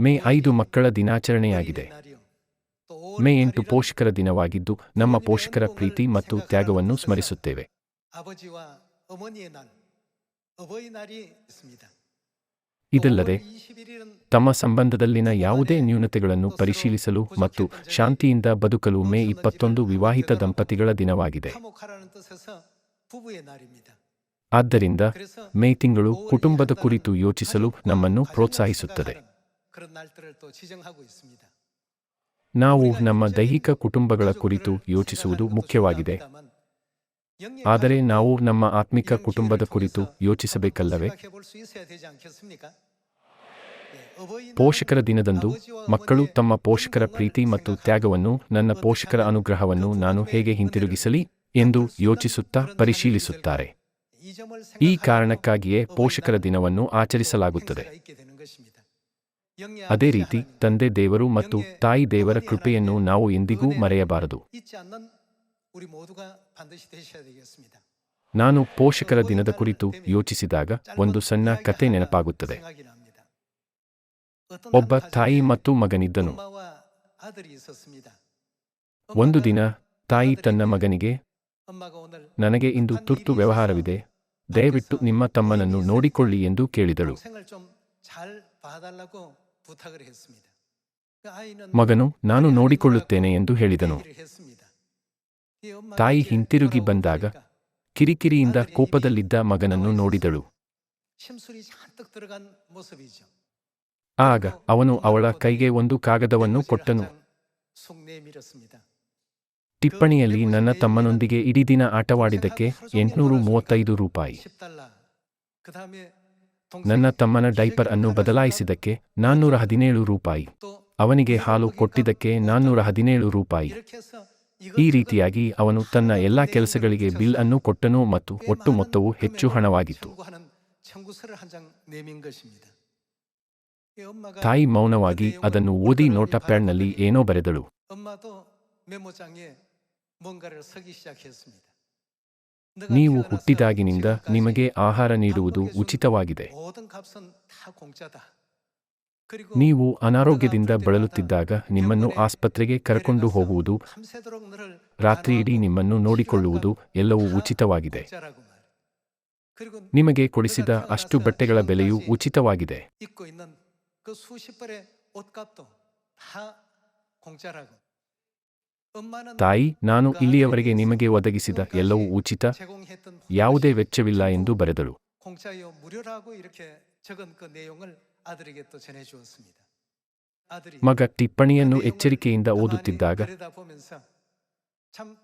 ಮೇ ಐದು ಮಕ್ಕಳ ದಿನಾಚರಣೆಯಾಗಿದೆ. ಮೇ ಎಂಟು ಪೋಷಕರ ದಿನವಾಗಿದ್ದು ನಮ್ಮ ಪೋಷಕರ ಪ್ರೀತಿ ಮತ್ತು ತ್ಯಾಗವನ್ನು ಸ್ಮರಿಸುತ್ತೇವೆ. ಇದಲ್ಲದೆ, ತಮ್ಮ ಸಂಬಂಧದಲ್ಲಿನ ಯಾವುದೇ ನ್ಯೂನತೆಗಳನ್ನು ಪರಿಶೀಲಿಸಲು ಮತ್ತು ಶಾಂತಿಯಿಂದ ಬದುಕಲು ಮೇ ಇಪ್ಪತ್ತೊಂದು ವಿವಾಹಿತ ದಂಪತಿಗಳ ದಿನವಾಗಿದೆ. ಆದ್ದರಿಂದ ಮೇ ತಿಂಗಳು ಕುಟುಂಬದ ಕುರಿತು ಯೋಚಿಸಲು ನಮ್ಮನ್ನು ಪ್ರೋತ್ಸಾಹಿಸುತ್ತದೆ. ನಾವು ನಮ್ಮ ದೈಹಿಕ ಕುಟುಂಬಗಳ ಕುರಿತು ಯೋಚಿಸುವುದು ಮುಖ್ಯವಾಗಿದೆ. ಆದರೆ ನಾವು ನಮ್ಮ ಆತ್ಮಿಕ ಕುಟುಂಬದ ಕುರಿತು ಯೋಚಿಸಬೇಕಲ್ಲವೇ? ಪೋಷಕರ ದಿನದಂದು ಮಕ್ಕಳು ತಮ್ಮ ಪೋಷಕರ ಪ್ರೀತಿ ಮತ್ತು ತ್ಯಾಗವನ್ನು, ನನ್ನ ಪೋಷಕರ ಅನುಗ್ರಹವನ್ನು ನಾನು ಹೇಗೆ ಹಿಂತಿರುಗಿಸಲಿ ಎಂದು ಯೋಚಿಸುತ್ತಾ ಪರಿಶೀಲಿಸುತ್ತಾರೆ. ಈ ಕಾರಣಕ್ಕಾಗಿಯೇ ಪೋಷಕರ ದಿನವನ್ನು ಆಚರಿಸಲಾಗುತ್ತದೆ. ಅದೇ ರೀತಿ ತಂದೆ ದೇವರು ಮತ್ತು ತಾಯಿ ದೇವರ ಕೃಪೆಯನ್ನು ನಾವು ಎಂದಿಗೂ ಮರೆಯಬಾರದು. ನಾನು ಪೋಷಕರ ದಿನದ ಕುರಿತು ಯೋಚಿಸಿದಾಗ ಒಂದು ಸಣ್ಣ ಕತೆ ನೆನಪಾಗುತ್ತದೆ. ಒಬ್ಬ ತಾಯಿ ಮತ್ತು ಮಗನಿದ್ದನು. ಒಂದು ದಿನ ತಾಯಿ ತನ್ನ ಮಗನಿಗೆ ನನಗೆ ಇಂದು ತುರ್ತು ವ್ಯವಹಾರವಿದೆ. ದಯವಿಟ್ಟು ನಿಮ್ಮ ತಮ್ಮನನ್ನು ನೋಡಿಕೊಳ್ಳಿ ಎಂದು ಕೇಳಿದಳು. ಮಗನು ನಾನು ನೋಡಿಕೊಳ್ಳುತ್ತೇನೆ ಎಂದು ಹೇಳಿದನು. ತಾಯಿ ಹಿಂತಿರುಗಿ ಬಂದಾಗ ಕಿರಿಕಿರಿಯಿಂದ ಕೋಪದಲ್ಲಿದ್ದ ಮಗನನ್ನು ನೋಡಿದಳು. ಆಗ ಅವನು ಅವಳ ಕೈಗೆ ಒಂದು ಕಾಗದವನ್ನು ಕೊಟ್ಟನು. ಟಿಪ್ಪಣಿಯಲ್ಲಿ ನನ್ನ ತಮ್ಮನೊಂದಿಗೆ ಇಡೀ ದಿನ ಆಟವಾಡಿದಕ್ಕೆ ಎಂಟುನೂರು ಮೂವತ್ತೈದು ರೂಪಾಯಿ. ನನ್ನ ತಮ್ಮನ ಡೈಪರ್ ಅನ್ನು ಬದಲಾಯಿಸಿದಕ್ಕೆ ನಾನ್ನೂರ ಹದಿನೇಳು ರೂಪಾಯಿ. ಅವನಿಗೆ ಹಾಲು ಕೊಟ್ಟಿದ್ದಕ್ಕೆ ನಾನ್ನೂರ ಹದಿನೇಳು ರೂಪಾಯಿ. ಈ ರೀತಿಯಾಗಿ ಅವನು ತನ್ನ ಎಲ್ಲಾ ಕೆಲಸಗಳಿಗೆ ಬಿಲ್ ಅನ್ನು ಕೊಟ್ಟನು ಮತ್ತು ಒಟ್ಟು ಮೊತ್ತವು ಹೆಚ್ಚು ಹಣವಾಗಿತ್ತು. ತಾಯಿ ಮೌನವಾಗಿ ಅದನ್ನು ಓದಿ ನೋಟ ಪ್ಯಾಡ್ನಲ್ಲಿ ಏನೋ ಬರೆದಳು. ನೀವು ಹುಟ್ಟಿದಾಗಿನಿಂದ ನಿಮಗೆ ಆಹಾರ ನೀಡುವುದು ಉಚಿತವಾಗಿದೆ. ನೀವು ಅನಾರೋಗ್ಯದಿಂದ ಬಳಲುತ್ತಿದ್ದಾಗ ನಿಮ್ಮನ್ನು ಆಸ್ಪತ್ರೆಗೆ ಕರಕೊಂಡು ಹೋಗುವುದು ರಾತ್ರಿಯಿಡೀ ನಿಮ್ಮನ್ನು ನೋಡಿಕೊಳ್ಳುವುದು ಎಲ್ಲವೂ ಉಚಿತವಾಗಿದೆ. ನಿಮಗೆ ಕೊಡಿಸಿದ ಅಷ್ಟು ಬಟ್ಟೆಗಳ ಬೆಲೆಯೂ ಉಚಿತವಾಗಿದೆ. 그 수십 벌의 옷값도 다 공짜라고. 엄마는 ತಾಯಿ ನಾನು 그 ಇಲ್ಲಿಯವರೆಗೆ 아들에게서 ನಿಮಗೆ ಒದಗಿಸಿದ ಎಲ್ಲವೂ ಉಚಿತ 제공했던 ಯಾವುದೇ 모든 ವೆಚ್ಚವಿಲ್ಲ 것이 ಎಂದು ಬರೆದಳು 공짜요 무료라고 이렇게 적은 그 내용을 아들에게 또 전해 주었습니다. 아들이 ಮಗ ಟಿಪ್ಪಣಿಯನ್ನು 그 내용을 ಎಚ್ಚರಿಕೆಯಿಂದ 가만히 ಓದುತ್ತಿದ್ದಾಗ 들여다보면서 참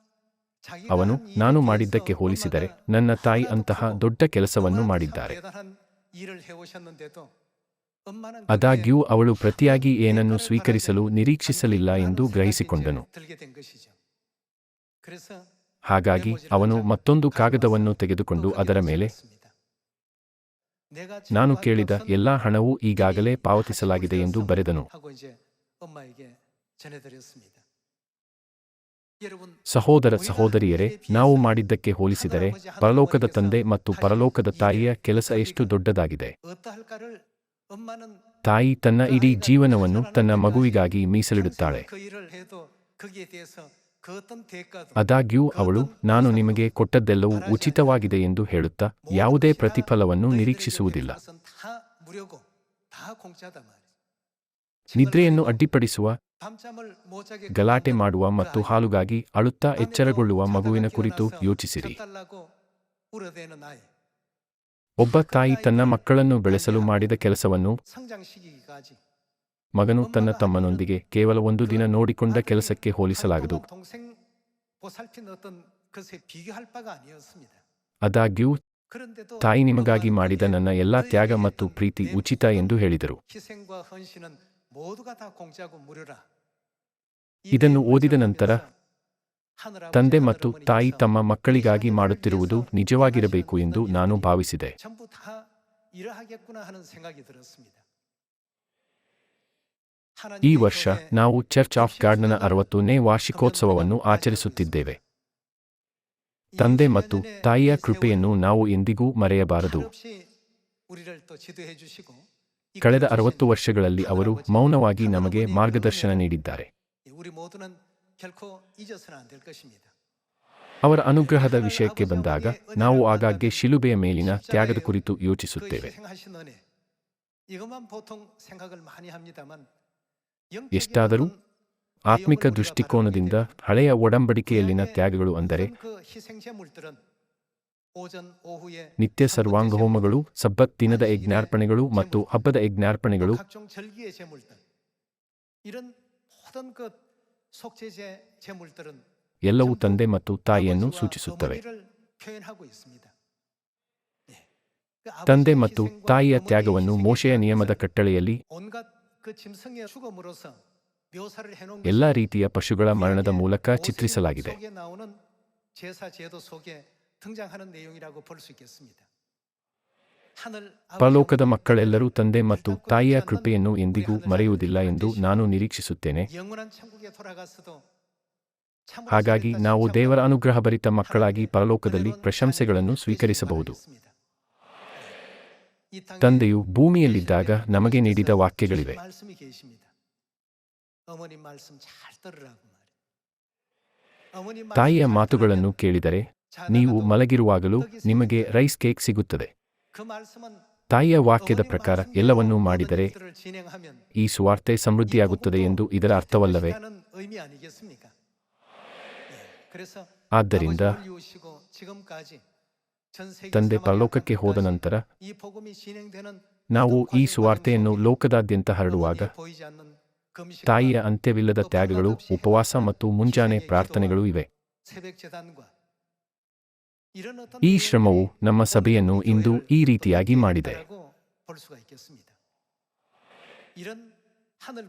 자기가 ಅವನು 한 일에 ನಾನು 대해서 ಮಾಡಿದ್ದಕ್ಕೆ ಹೋಲಿಸಿದರೆ 엄마가 ನನ್ನ ತಾಯಿ 하나도 ಅಂತಹ 크고 ದೊಡ್ಡ ಕೆಲಸವನ್ನು 엄마는 참 ಮಾಡಿದ್ದಾರೆ ಆದಾಗ್ಯೂ ಅವಳು ಪ್ರತಿಯಾಗಿ ಏನನ್ನು ಸ್ವೀಕರಿಸಲು ನಿರೀಕ್ಷಿಸಲಿಲ್ಲ ಎಂದು ಗ್ರಹಿಸಿಕೊಂಡನು. ಹಾಗಾಗಿ ಅವನು ಮತ್ತೊಂದು ಕಾಗದವನ್ನು ತೆಗೆದುಕೊಂಡು ಅದರ ಮೇಲೆ ನಾನು ಕೇಳಿದ ಎಲ್ಲಾ ಹಣವೂ ಈಗಾಗಲೇ ಪಾವತಿಸಲಾಗಿದೆ ಎಂದು ಬರೆದನು. ಸಹೋದರ ಸಹೋದರಿಯರೇ ನಾವು ಮಾಡಿದ್ದಕ್ಕೆ ಹೋಲಿಸಿದರೆ ಪರಲೋಕದ ತಂದೆ ಮತ್ತು ಪರಲೋಕದ ತಾಯಿಯ ಕೆಲಸ ಎಷ್ಟು ದೊಡ್ಡದಾಗಿದೆ? ತಾಯಿ ತನ್ನ ಇಡೀ ಜೀವನವನ್ನು ತನ್ನ ಮಗುವಿಗಾಗಿ ಮೀಸಲಿಡುತ್ತಾಳೆ. ಆದಾಗ್ಯೂ ಅವಳು ನಾನು ನಿಮಗೆ ಕೊಟ್ಟದ್ದೆಲ್ಲವೂ ಉಚಿತವಾಗಿದೆ ಎಂದು ಹೇಳುತ್ತಾ ಯಾವುದೇ ಪ್ರತಿಫಲವನ್ನು ನಿರೀಕ್ಷಿಸುವುದಿಲ್ಲ. ನಿದ್ರೆಯನ್ನು ಅಡ್ಡಿಪಡಿಸುವ ಗಲಾಟೆ ಮಾಡುವ ಮತ್ತು ಹಾಲುಗಾಗಿ ಅಳುತ್ತಾ ಎಚ್ಚರಗೊಳ್ಳುವ ಮಗುವಿನ ಕುರಿತು ಯೋಚಿಸಿರಿ. ಒಬ್ಬ ತಾಯಿ ತನ್ನ ಮಕ್ಕಳನ್ನು ಬೆಳೆಸಲು ಮಾಡಿದ ಕೆಲಸವನ್ನು ಮಗನು ತನ್ನ ತಮ್ಮನೊಂದಿಗೆ ಕೇವಲ ಒಂದು ದಿನ ನೋಡಿಕೊಂಡ ಕೆಲಸಕ್ಕೆ ಹೋಲಿಸಲಾಗದು. ಆದಾಗ್ಯೂ, ತಾಯಿ ನಿಮಗಾಗಿ ಮಾಡಿದ ನನ್ನ ಎಲ್ಲಾ ತ್ಯಾಗ ಮತ್ತು ಪ್ರೀತಿ ಉಚಿತ ಎಂದು ಹೇಳಿದರು. ಇದನ್ನು ಓದಿದ ನಂತರ ತಂದೆ ಮತ್ತು ತಾಯಿ ತಮ್ಮ ಮಕ್ಕಳಿಗಾಗಿ ಮಾಡುತ್ತಿರುವುದು ನಿಜವಾಗಿರಬೇಕು ಎಂದು ನಾನು ಭಾವಿಸಿದೆ. ಈ ವರ್ಷ ನಾವು ಚರ್ಚ್ ಆಫ್ ಗಾರ್ಡ್ನ ಅರವತ್ತನೇ ವಾರ್ಷಿಕೋತ್ಸವವನ್ನು ಆಚರಿಸುತ್ತಿದ್ದೇವೆ. ತಂದೆ ಮತ್ತು ತಾಯಿಯ ಕೃಪೆಯನ್ನು ನಾವು ಎಂದಿಗೂ ಮರೆಯಬಾರದು. ಕಳೆದ ಅರವತ್ತು ವರ್ಷಗಳಲ್ಲಿ ಅವರು ಮೌನವಾಗಿ ನಮಗೆ ಮಾರ್ಗದರ್ಶನ ನೀಡಿದ್ದಾರೆ. ಅವರ ಅನುಗ್ರಹದ ವಿಷಯಕ್ಕೆ ಬಂದಾಗ ನಾವು ಆಗಾಗ್ಗೆ ಶಿಲುಬೆಯ ಮೇಲಿನ ತ್ಯಾಗದ ಕುರಿತು ಯೋಚಿಸುತ್ತೇವೆ. ಎಷ್ಟಾದರೂ ಆತ್ಮಿಕ ದೃಷ್ಟಿಕೋನದಿಂದ ಹಳೆಯ ಒಡಂಬಡಿಕೆಯಲ್ಲಿನ ತ್ಯಾಗಗಳು ಅಂದರೆ ನಿತ್ಯ ಸರ್ವಾಂಗಹೋಮಗಳು ಸಬ್ಬತ್ ದಿನದ ಯಜ್ಞಾರ್ಪಣೆಗಳು ಮತ್ತು ಹಬ್ಬದ ಯಜ್ಞಾರ್ಪಣೆಗಳು ಎಲ್ಲವೂ ತಂದೆ ಮತ್ತು ತಾಯಿಯನ್ನು ಸೂಚಿಸುತ್ತವೆ ತಂದೆ ಮತ್ತು ತಾಯಿಯ ತ್ಯಾಗವನ್ನು ಮೋಶೆಯ ನಿಯಮದ ಕಟ್ಟಳೆಯಲ್ಲಿ ಎಲ್ಲ ರೀತಿಯ ಪಶುಗಳ ಮರಣದ ಮೂಲಕ ಚಿತ್ರಿಸಲಾಗಿದೆ ಪರಲೋಕದ ಮಕ್ಕಳೆಲ್ಲರೂ ತಂದೆ ಮತ್ತು ತಾಯಿಯ ಕೃಪೆಯನ್ನು ಎಂದಿಗೂ ಮರೆಯುವುದಿಲ್ಲ ಎಂದು ನಾನು ನಿರೀಕ್ಷಿಸುತ್ತೇನೆ. ಹಾಗಾಗಿ ನಾವು ದೇವರ ಅನುಗ್ರಹಭರಿತ ಮಕ್ಕಳಾಗಿ ಪರಲೋಕದಲ್ಲಿ ಪ್ರಶಂಸೆಗಳನ್ನು ಸ್ವೀಕರಿಸಬಹುದು. ತಂದೆಯು ಭೂಮಿಯಲ್ಲಿದ್ದಾಗ ನಮಗೆ ನೀಡಿದ ವಾಕ್ಯಗಳಿವೆ. ತಾಯಿಯ ಮಾತುಗಳನ್ನು ಕೇಳಿದರೆ ನೀವು ಮಲಗಿರುವಾಗಲೂ ನಿಮಗೆ ರೈಸ್ ಕೇಕ್ ಸಿಗುತ್ತದೆ. ತಾಯಿಯ ವಾಕ್ಯದ ಪ್ರಕಾರ ಎಲ್ಲವನ್ನೂ ಮಾಡಿದರೆ ಈ ಸುವಾರ್ತೆ ಸಮೃದ್ಧಿಯಾಗುತ್ತದೆ ಎಂದು ಇದರ ಅರ್ಥವಲ್ಲವೇ? ಆದ್ದರಿಂದ ತಂದೆ ಪರಲೋಕಕ್ಕೆ ಹೋದ ನಂತರ ನಾವು ಈ ಸುವಾರ್ತೆಯನ್ನು ಲೋಕದಾದ್ಯಂತ ಹರಡುವಾಗ ತಾಯಿಯ ಅಂತ್ಯವಿಲ್ಲದ ತ್ಯಾಗಗಳು ಉಪವಾಸ ಮತ್ತು ಮುಂಜಾನೆ ಪ್ರಾರ್ಥನೆಗಳು ಇವೆ. ಈ ಶ್ರಮವು ನಮ್ಮ ಸಭೆಯನ್ನು ಇಂದು ಈ ರೀತಿಯಾಗಿ ಮಾಡಿದೆ.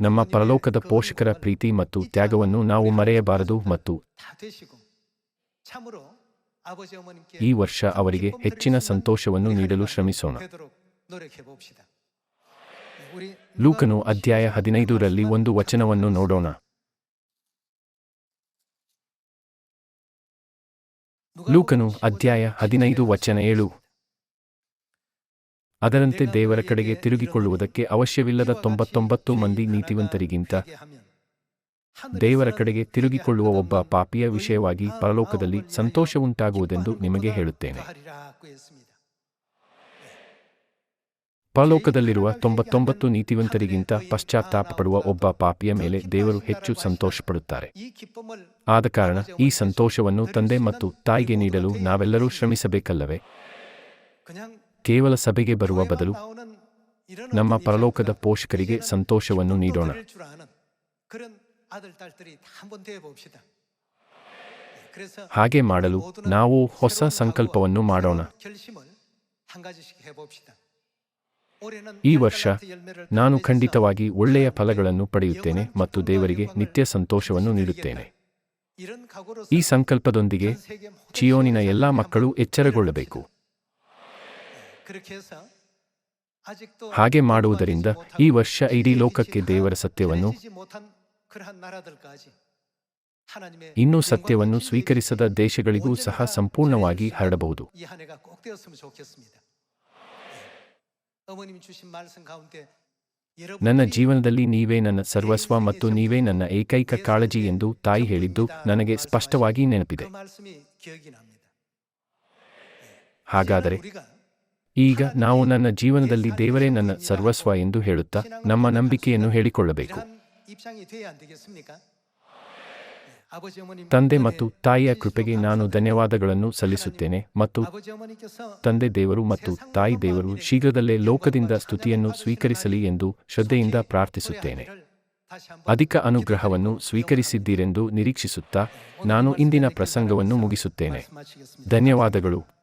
ನಮ್ಮ ಪರಲೋಕದ ಪೋಷಕರ ಪ್ರೀತಿ ಮತ್ತು ತ್ಯಾಗವನ್ನು ನಾವು ಮರೆಯಬಾರದು ಮತ್ತು ಈ ವರ್ಷ ಅವರಿಗೆ ಹೆಚ್ಚಿನ ಸಂತೋಷವನ್ನು ನೀಡಲು ಶ್ರಮಿಸೋಣ. ಲೂಕನು ಅಧ್ಯಾಯ ಹದಿನೈದರಲ್ಲಿ ಒಂದು ವಚನವನ್ನು ನೋಡೋಣ. ಲೂಕನು ಅಧ್ಯಾಯ ಹದಿನೈದು ವಚನ ಏಳು. ಅದರಂತೆ ದೇವರ ಕಡೆಗೆ ತಿರುಗಿಕೊಳ್ಳುವುದಕ್ಕೆ ಅವಶ್ಯವಿಲ್ಲದ ತೊಂಬತ್ತೊಂಬತ್ತು ಮಂದಿ ನೀತಿವಂತರಿಗಿಂತ ದೇವರ ಕಡೆಗೆ ತಿರುಗಿಕೊಳ್ಳುವ ಒಬ್ಬ ಪಾಪಿಯ ವಿಷಯವಾಗಿ ಪರಲೋಕದಲ್ಲಿ ಸಂತೋಷವುಂಟಾಗುವುದೆಂದು ನಿಮಗೆ ಹೇಳುತ್ತೇನೆ. ಪರಲೋಕದಲ್ಲಿರುವ ತೊಂಬತ್ತೊಂಬತ್ತು ನೀತಿವಂತರಿಗಿಂತ ಪಶ್ಚಾತ್ತಾಪ ಪಡುವ ಒಬ್ಬ ಪಾಪಿಯ ಮೇಲೆ ದೇವರು ಹೆಚ್ಚು ಸಂತೋಷಪಡುತ್ತಾರೆ. ಆದ ಕಾರಣ ಈ ಸಂತೋಷವನ್ನು ತಂದೆ ಮತ್ತು ತಾಯಿಗೆ ನೀಡಲು ನಾವೆಲ್ಲರೂ ಶ್ರಮಿಸಬೇಕಲ್ಲವೇ? ಕೇವಲ ಸಭೆಗೆ ಬರುವ ಬದಲು ನಮ್ಮ ಪರಲೋಕದ ಪೋಷಕರಿಗೆ ಸಂತೋಷವನ್ನು ನೀಡೋಣ. ಹಾಗೆ ಮಾಡಲು ನಾವು ಹೊಸ ಸಂಕಲ್ಪವನ್ನು ಮಾಡೋಣ. ಈ ವರ್ಷ ನಾನು ಖಂಡಿತವಾಗಿ ಒಳ್ಳೆಯ ಫಲಗಳನ್ನು ಪಡೆಯುತ್ತೇನೆ ಮತ್ತು ದೇವರಿಗೆ ನಿತ್ಯ ಸಂತೋಷವನ್ನು ನೀಡುತ್ತೇನೆ. ಈ ಸಂಕಲ್ಪದೊಂದಿಗೆ ಚಿಯೋನಿನ ಎಲ್ಲಾ ಮಕ್ಕಳು ಎಚ್ಚರಗೊಳ್ಳಬೇಕು. ಹಾಗೆ ಮಾಡುವುದರಿಂದ ಈ ವರ್ಷ ಇಡೀ ಲೋಕಕ್ಕೆ ದೇವರ ಸತ್ಯವನ್ನು ಇನ್ನೂ ಸತ್ಯವನ್ನು ಸ್ವೀಕರಿಸದ ದೇಶಗಳಿಗೂ ಸಹ ಸಂಪೂರ್ಣವಾಗಿ ಹರಡಬಹುದು. ನನ್ನ ಜೀವನದಲ್ಲಿ ನೀವೇ ನನ್ನ ಸರ್ವಸ್ವ ಮತ್ತು ನೀವೇ ನನ್ನ ಏಕೈಕ ಕಾಳಜಿ ಎಂದು ತಾಯಿ ಹೇಳಿದ್ದು ನನಗೆ ಸ್ಪಷ್ಟವಾಗಿ ನೆನಪಿದೆ. ಹಾಗಾದರೆ ಈಗ ನಾವು ನನ್ನ ಜೀವನದಲ್ಲಿ ದೇವರೇ ನನ್ನ ಸರ್ವಸ್ವ ಎಂದು ಹೇಳುತ್ತಾ ನಮ್ಮ ನಂಬಿಕೆಯನ್ನು ಹೇಳಿಕೊಳ್ಳಬೇಕು. ತಂದೆ ಮತ್ತು ತಾಯಿಯ ಕೃಪೆಗೆ ನಾನು ಧನ್ಯವಾದಗಳನ್ನು ಸಲ್ಲಿಸುತ್ತೇನೆ ಮತ್ತು ತಂದೆ ದೇವರು ಮತ್ತು ತಾಯಿ ದೇವರು ಶೀಘ್ರದಲ್ಲೇ ಲೋಕದಿಂದ ಸ್ತುತಿಯನ್ನು ಸ್ವೀಕರಿಸಲಿ ಎಂದು ಶ್ರದ್ಧೆಯಿಂದ ಪ್ರಾರ್ಥಿಸುತ್ತೇನೆ. ಅಧಿಕ ಅನುಗ್ರಹವನ್ನು ಸ್ವೀಕರಿಸಿದ್ದೀರೆಂದು ನಿರೀಕ್ಷಿಸುತ್ತಾ ನಾನು ಇಂದಿನ ಪ್ರಸಂಗವನ್ನು ಮುಗಿಸುತ್ತೇನೆ. ಧನ್ಯವಾದಗಳು.